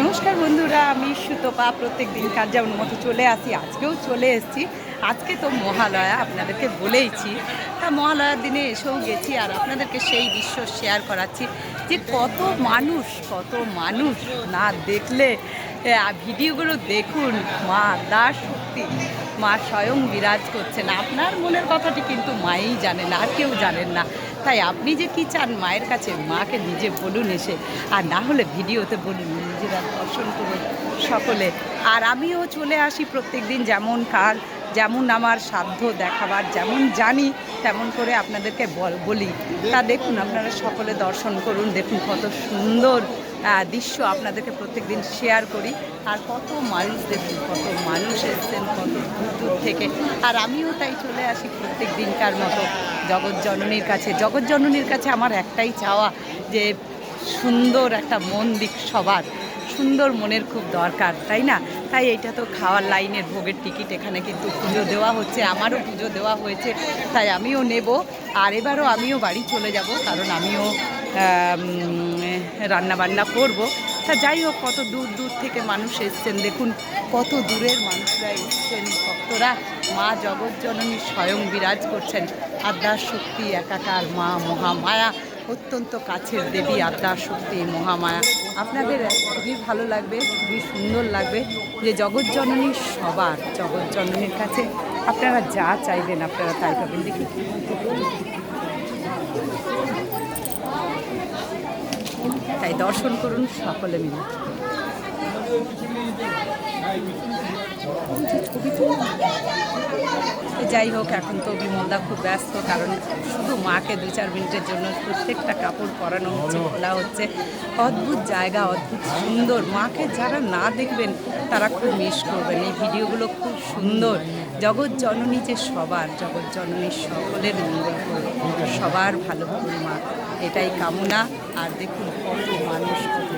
নমস্কার বন্ধুরা, আমি সুতপা। প্রত্যেক দিনকার যেমন মতো চলে আসি, আজকেও চলে এসেছি। আজকে তো মহালয়া, আপনাদেরকে বলেইছি। তা মহালয়ার দিনে এসেও গেছি আর আপনাদেরকে সেই দৃশ্য শেয়ার করাচ্ছি যে কত মানুষ কত মানুষ না দেখলে ভিডিওগুলো দেখুন, মা দাস শক্তি, মা স্বয়ং বিরাজ করছেন। আপনার মনের কথাটি কিন্তু মাই জানেন, আর কেউ জানেন না। তাই আপনি যে কি চান মায়ের কাছে, মাকে নিজে বলুন এসে। আর না হলে ভিডিওতে বলুন। নিজেরা দর্শন করুন সকলে। আর আমিও চলে আসি প্রত্যেক দিন যেমন কাল, যেমন আমার সাধ্য দেখাবার, যেমন জানি, তেমন করে আপনাদেরকে বল- তা দেখুন, আপনারা সকলে দর্শন করুন, দেখুন কত সুন্দর দৃশ্য আপনাদেরকে প্রত্যেক দিন শেয়ার করি। আর কত মানুষ দেখুন, কত মানুষ এসছেন, কত দূর দূর থেকে। আর আমিও তাই চলে আসি প্রত্যেক দিনকার মতো জগৎ জননীর কাছে। জগৎ জননীর কাছে আমার একটাই চাওয়া, যে সুন্দর একটা মন দিক সবার। সুন্দর মনের খুব দরকার, তাই না? তাই এটা তো খাওয়ার লাইনের ভোগের টিকিট, এখানে কিন্তু পুজো দেওয়া হচ্ছে, আমারও পুজো দেওয়া হয়েছে, তাই আমিও নেব। আর এবারও আমিও বাড়ি চলে যাব, কারণ আমিও রান্না বান্না করব। তা যাই হোক, কত দূর দূর থেকে মানুষ এসছেন, দেখুন কত দূরের মানুষরা এসছেন, ভক্তরা, মা জগৎজননী স্বয়ং বিরাজ করছেন। আদ্যার শক্তি, একাকার মা, মহামায়া অত্যন্ত কাছের দেবী, আদ্যার শক্তি, মহামায়া। আপনাদের খুবই ভালো লাগবে, খুবই সুন্দর লাগবে যে জগৎজননী সবার জগৎজননীর কাছে আপনারা যা চাইবেন আপনারা তাই পাবেন। দেখি। তাই দর্শন করুন সকলে মিলে। তো যাই হোক, এখন তো বিমলদা খুব ব্যস্ত, কারণ শুধু মাকে দু চার মিনিটের জন্য প্রত্যেকটা কাপড় পরানো হচ্ছে, খোলা হচ্ছে। অদ্ভুত জায়গা, অদ্ভুত সুন্দর। মাকে যারা না দেখবেন, তারা খুব মিস করবেন। এই ভিডিওগুলো খুব সুন্দর। জগৎ জননী যে সবার, জগৎ জননী সকলের মঙ্গল করুন সবার ভালো করুন মা। এটাই কামনা। আর দেখুন, কত মানুষ, কত